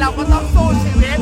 เราก็ต้องสู้ชีวิต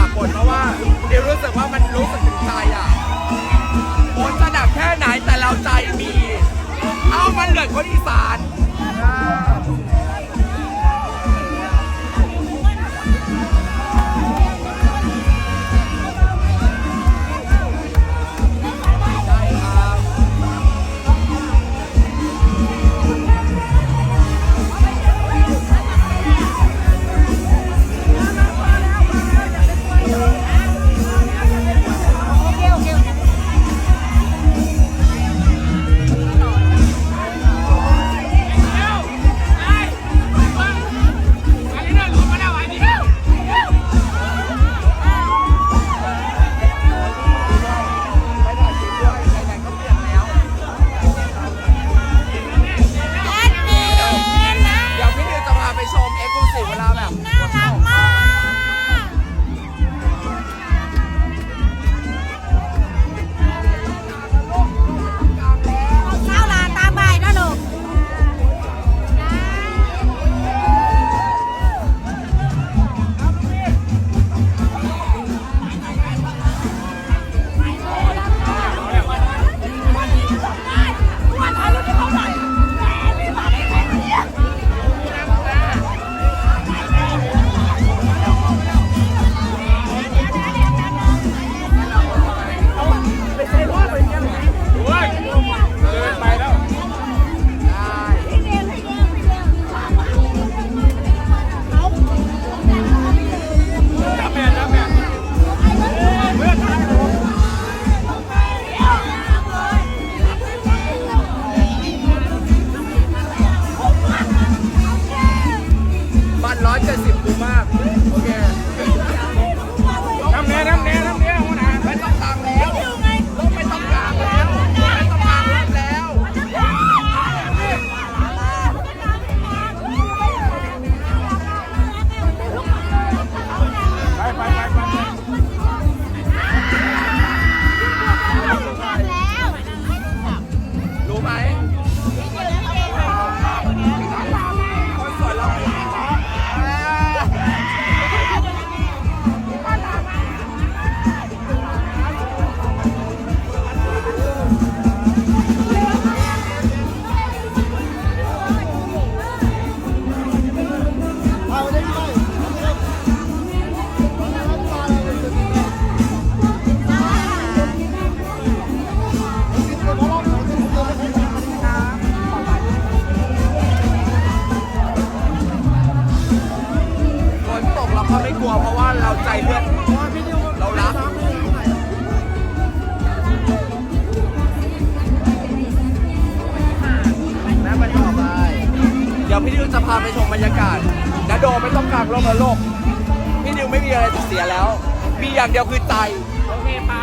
ากลเพราะว่าดิวรู้สึกว่ามันรู้สึกถึงใจอะผลจะหนักแค่ไหนแต่เราใจมี เอามันเหลือคนอีสาน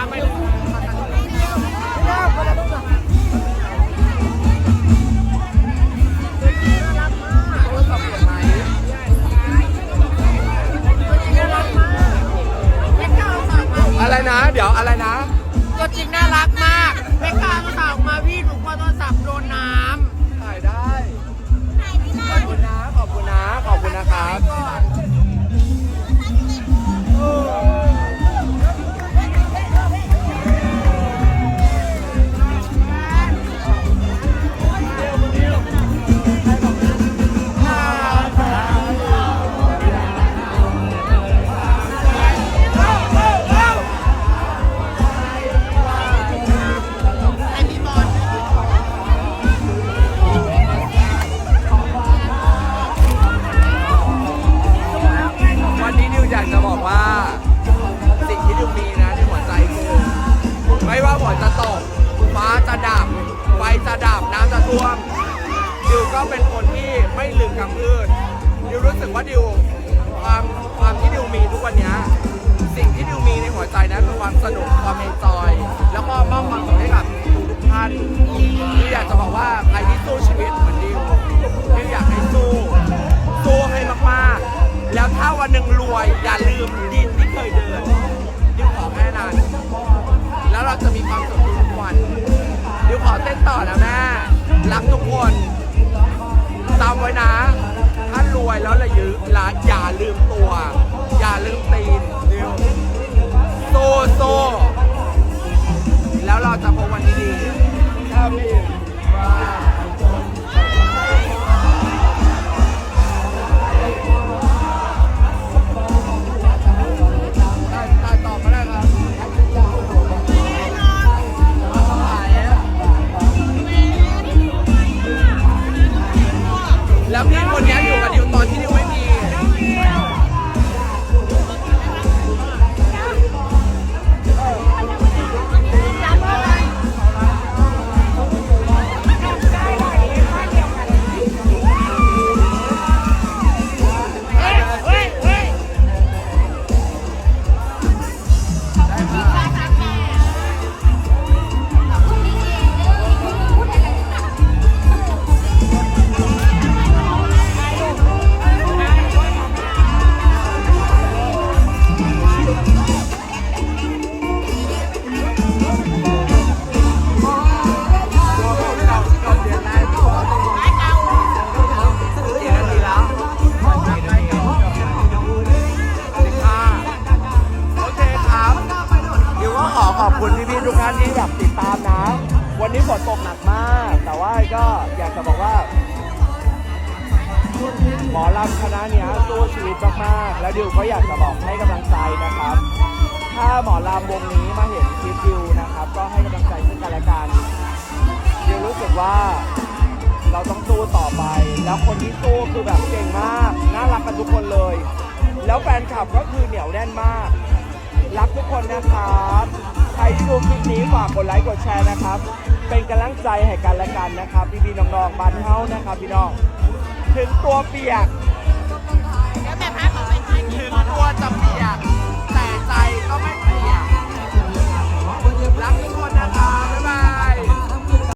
อเคป้าไปเลยอะไรนะ เดี๋ยวอะไรนะ ตัวจริงน่ารักมากไม่กล้ามาข่าวมาพี่หนูกลัวโทรศัพท์โดนน้ถ่ายได้ ขอบคุณนะ ขอบคุณนะ ขอบคุณนะครับ ไม่ลืมกำพืชดิวรู้สึกว่าดิวความความที่ดิวมีทุกวันนี้สิ่งที่ดิวมีในหัวใจนะคือความสนุกความเอนจอย แล้วก็มอบความสุขให้กับทุกท่านดิวอยากจะบอกว่าใครที่สู้ชีวิตเหมือนดิวดิวอยากให้สู้สู้ให้มากๆ แล้วถ้าวันหนึ่งรวยอย่าลืมดินที่เคยเดินดิวขอแค่นั้นแล้วเราจะมีความสุขทุกวันดิวขอเต้นต่อนะแม่รักทุกคน จำไว้นะ ถ้ารวยแล้วละยืลาอย่าลืมตัว อย่าลืมตีนดิวโซโซ แล้วเราจะพบวันที่ดีครับพี่ มากๆ แล้วดิวก็อยากจะบอกให้กำลังใจนะครับ ถ้าหมอลำวงนี้มาเห็นคลิปดิวนะครับ ก็ให้กำลังใจซึ่งกันและกันดิวรู้สึกว่าเราต้องสู้ต่อไป แล้วคนที่สู้คือแบบเก่งมาก น่ารักกันทุกคนเลย แล้วแฟนคลับก็คือเหนียวแน่นมาก รักทุกคนนะครับ ใครที่ดูคลิปนี้ฝากกดไลค์กดแชร์นะครับ เป็นกำลังใจให้กันและกันนะครับพี่ๆน้องๆบ้านเฮานะครับพี่น้อง ถึงตัวเปียก กลัวจะเปียกแต่ใจก็ไม่เปียกรักทุก